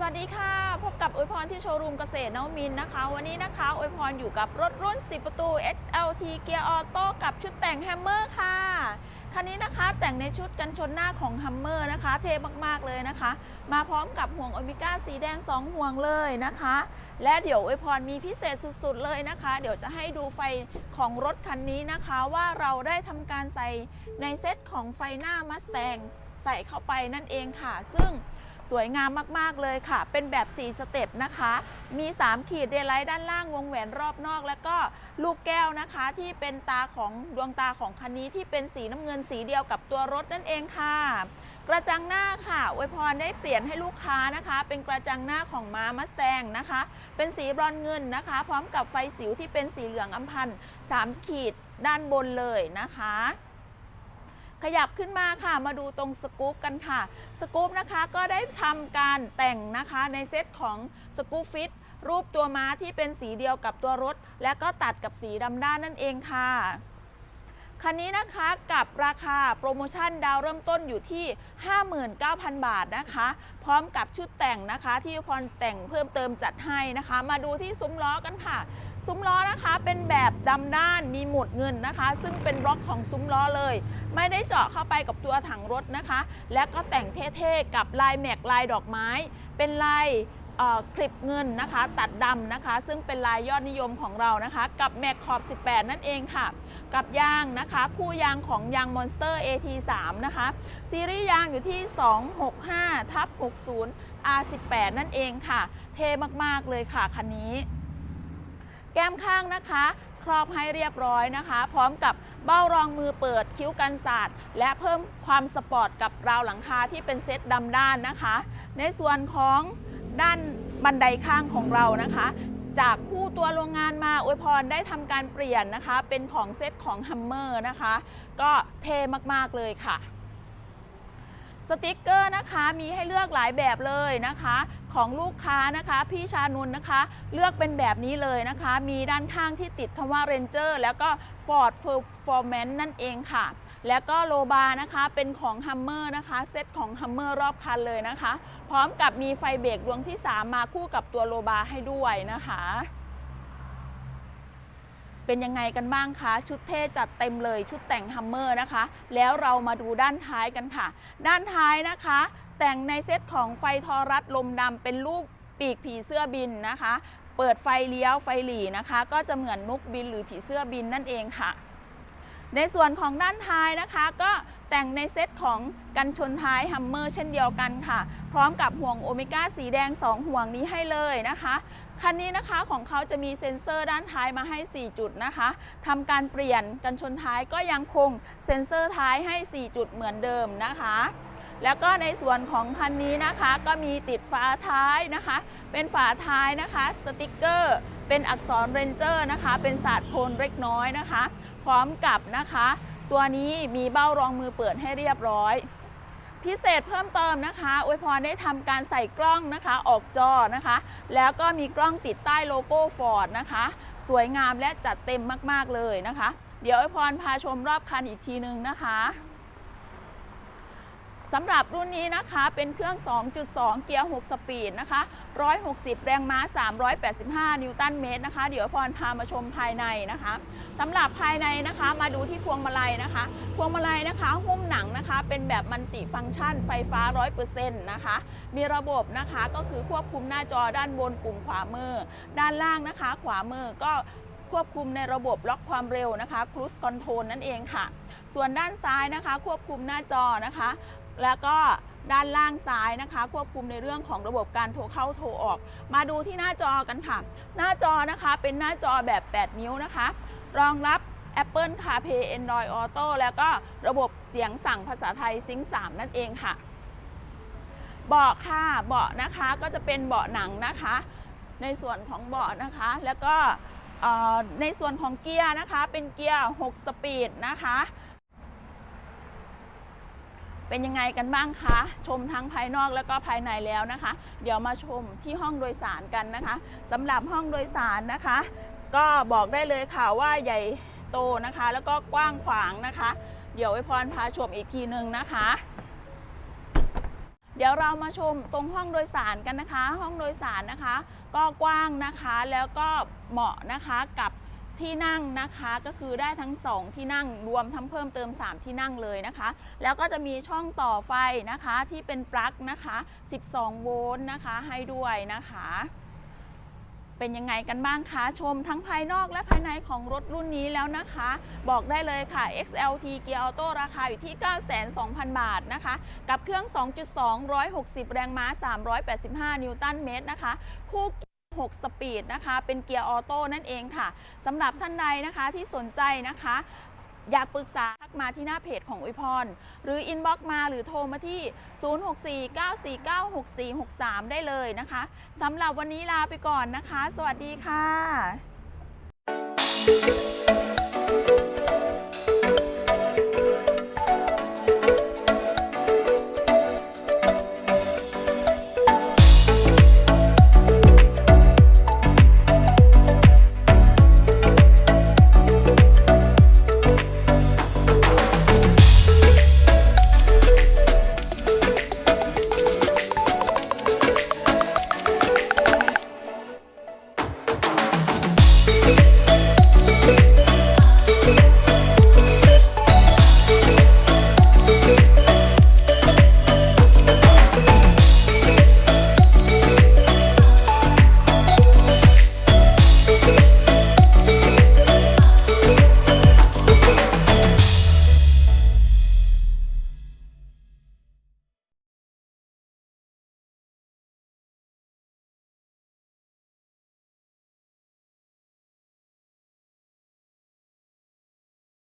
สวัสดีค่ะ พบกับอวยพรที่โชว์รูมเกษตรนวมินนะคะ วันนี้นะคะอวยพรอยู่กับรถรุ่น 10 ประตู XLT เกียร์ออโต้กับชุดแต่งแฮมเมอร์ค่ะคันนี้นะคะแต่งในชุดกันชนหน้าของฮัมเมอร์นะคะ เท่มาก ๆ เลยนะคะ มาพร้อมกับห่วงโอเมก้าสีแดง 2 ห่วงเลยนะคะ และเดี๋ยวอวยพรมีพิเศษสุด ๆ เลยนะคะ เดี๋ยวจะให้ดูไฟของรถคันนี้นะคะ ว่าเราได้ทำการใส่ในเซตของไฟหน้ามัสแตงใส่เข้าไปนั่นเองค่ะ ซึ่ง สวยงามมากๆเลยค่ะ เป็นแบบ 4 สเต็ปนะคะ มี 3 ขีดเดลไลท์ด้านล่างวงแหวนรอบนอก แล้วก็ลูกแก้วนะคะ ที่เป็นตาของดวงตาของคันนี้ที่เป็นสีน้ำเงินสีเดียวกับตัวรถนั่นเองค่ะ กระจังหน้าค่ะอวยพรได้เปลี่ยนให้ลูกค้านะคะ เป็นกระจังหน้าของม้ามัสแตงนะคะ เป็นสีบรอนเงินนะคะ พร้อมกับไฟสิวที่เป็นสีเหลืองอำพันธ์3ขีดด้านบนเลยนะคะ ขยับขึ้นมาค่ะ มาดูตรงสกู๊ปกันค่ะ สกู๊ปนะคะก็ได้ทำการแต่งนะคะในเซตของสกู๊ปฟิตรูปตัวม้าที่เป็นสีเดียวกับตัวรถ และก็ตัดกับสีดำด้านนั่นเองค่ะ คันนี้นะคะกับราคาโปรโมชั่นดาวเริ่มต้นอยู่ที่ 59,000 บาทนะคะ พร้อมกับชุดแต่งนะคะที่พรแต่งเพิ่มเติมจัดให้นะคะ มาดูที่ซุ้มล้อกันค่ะซุ้มล้อนะคะเป็นแบบดำด้านมีหมุดเงินนะคะ ซึ่งเป็นบล็อกของซุ้มล้อเลย ไม่ได้เจาะเข้าไปกับตัวถังรถนะคะ และก็แต่งเท่ๆกับลายแม็กลายดอกไม้ เป็นลาย คลิปเงินนะคะ ตัดดำนะคะ ซึ่งเป็นลายยอดนิยมของเรานะคะ กับแม็กขอบ 18 นั่นเองค่ะ กับยางนะคะ คู่ยางของยางมอนสเตอร์ AT3 นะคะ ซีรีส์ยางอยู่ที่ 265ทับ60 R18 นั่นเองค่ะ เทมากๆเลยค่ะคันนี้ แก้มข้างนะคะครอบให้เรียบร้อยนะคะ พร้อมกับเบ้ารองมือเปิดคิ้วกันศาสตร์และเพิ่มความสปอร์ตกับราวหลังคาที่เป็นเซตดำด้านนะคะ ในส่วนของ ด้านบันไดข้างของเรานะคะ จากคู่ตัวโรงงานมาอวยพรได้ทำการเปลี่ยนนะคะ เป็นของเซตของฮัมเมอร์นะคะ ก็เท่มาก ๆ เลยค่ะ สติกเกอร์นะคะมีให้เลือกหลายแบบเลยนะคะ ของลูกค้านะคะพี่ชานุนนะคะ เลือกเป็นแบบนี้เลยนะคะ มีด้านข้างที่ติดคำว่า Ranger แล้วก็ Ford Performance นั่นเองค่ะ แล้วก็โลบานะคะเป็นของ Hummer นะคะเซตของ Hummer รอบคันเลยนะคะ พร้อมกับมีไฟเบรกดวงที่ 3 มาคู่กับตัวโลบาให้ด้วยนะคะ เป็นยังไงกันบ้างคะชุดเท่จัดเต็มเลยชุดแต่งฮัมเมอร์นะคะ แล้วเรามาดูด้านท้ายกันค่ะ ด้านท้ายนะคะ แต่งในเซตของไฟทอรัสลมดำเป็นรูปปีกผีเสื้อบินนะคะ เปิดไฟเลี้ยวไฟหลีนะคะ ก็จะเหมือนนกบินหรือผีเสื้อบินนั่นเองค่ะ ในส่วนของด้านท้ายนะคะ ก็แต่งในเซตของกันชนท้ายฮัมเมอร์เช่นเดียวกันค่ะ พร้อมกับห่วงโอเมก้าสีแดง 2 ห่วงนี้ให้เลยนะคะคันนี้นะคะของเขาจะมีเซ็นเซอร์ด้านท้ายมาให้ 4 จุดนะคะทำการเปลี่ยนกันชนท้ายก็ยังคงเซ็นเซอร์ท้ายให้ 4 จุดเหมือนเดิมนะคะ แล้วก็ในส่วนของคันนี้นะคะก็มีติดฝาท้ายนะคะ เป็นฝาท้ายนะคะ สติกเกอร์ เป็นอักษรเรนเจอร์นะคะ เป็นศาสตร์โพลเล็กน้อยนะคะ พร้อมกับนะคะ ตัวนี้มีเบ้ารองมือเปิดให้เรียบร้อยพิเศษเพิ่มเติมนะคะอวยพรได้ทำการใส่กล้องนะคะ ออกจอนะคะ แล้วก็มีกล้องติดใต้โลโก้ฟอร์ดนะคะ สวยงามและจัดเต็มมาก ๆ เลยนะคะ เดี๋ยวอวยพรพาชมรอบคันอีกทีนึงนะคะ สำหรับรุ่นนี้นะคะเป็นเครื่อง 2.2 เกียร์ 6 สปีดนะคะ 160 แรงม้า 385 นิวตันเมตรนะคะ เดี๋ยวพรพามาชมภายในนะคะสำหรับภายในนะคะมาดูที่พวงมาลัยนะคะ พวงมาลัยนะคะหุ้มหนังนะคะ เป็นแบบมันติฟังก์ชันไฟฟ้า 100%นะคะ มีระบบนะคะก็คือควบคุมหน้าจอด้านบนปุ่มขวามือ ด้านล่างนะคะ ขวามือก็ควบคุมในระบบล็อกความเร็วนะคะ Cruise Control นั่นเองค่ะ ส่วนด้านซ้ายนะคะ ควบคุมหน้าจอนะคะ แล้วก็ด้านล่างซ้ายนะคะ ควบคุมในเรื่องของระบบการโทรเข้าโทรออก มาดูที่หน้าจอกันค่ะ หน้าจอนะคะเป็นหน้าจอแบบ 8 นิ้วนะคะ รองรับ Apple CarPlay Android Auto แล้วก็ระบบเสียงสั่งภาษาไทยซิงค์3นั่นเองค่ะ เบาะค่ะ เบาะนะคะก็จะเป็นเบาะหนังนะคะ ในส่วนของเบาะนะคะ แล้วก็ในส่วนของเกียร์นะคะ เป็นเกียร์ 6 สปีดนะคะ เป็นยังไงกันบ้างคะ ชมทั้งภายนอกแล้วก็ภายในแล้วนะคะ เดี๋ยวมาชมที่ห้องโดยสารกันนะคะสำหรับห้องโดยสารนะคะ ก็บอกได้เลยค่ะว่าใหญ่โตนะคะ แล้วก็กว้างขวางนะคะ เดี๋ยวไอพรพาชมอีกทีหนึ่งนะคะเดี๋ยวเรามาชมตรงห้องโดยสารกันนะคะ ห้องโดยสารนะคะ ก็กว้างนะคะแล้วก็เหมาะนะคะกับ ที่นั่งนะคะก็คือได้ทั้ง 2 ที่นั่งรวมทั้งเพิ่มเติม 3 ที่นั่งเลยนะคะ แล้วก็จะมีช่องต่อไฟนะคะที่เป็นปลั๊กนะคะ 12 โวลต์นะคะให้ด้วยนะคะ เป็นยังไงกันบ้างคะชมทั้งภายนอกและภายในของรถรุ่นนี้แล้วนะคะ บอกได้เลยค่ะ XLT Gear Auto ราคาอยู่ที่9,200,000 บาทนะคะ กับเครื่อง 2.2 160 แรงม้า 385 นิวตันเมตรนะคะคู่ 6 สปีดนะคะ เป็นเกียร์ออโต้นั่นเองค่ะสำหรับท่านใดนะคะที่สนใจนะคะ อยากปรึกษาทักมาที่หน้าเพจของอุยพร หรืออินบ็อกมาหรือโทรมาที่ 0649496463 ได้เลยนะคะสำหรับวันนี้ลาไปก่อนนะคะ สวัสดีค่ะ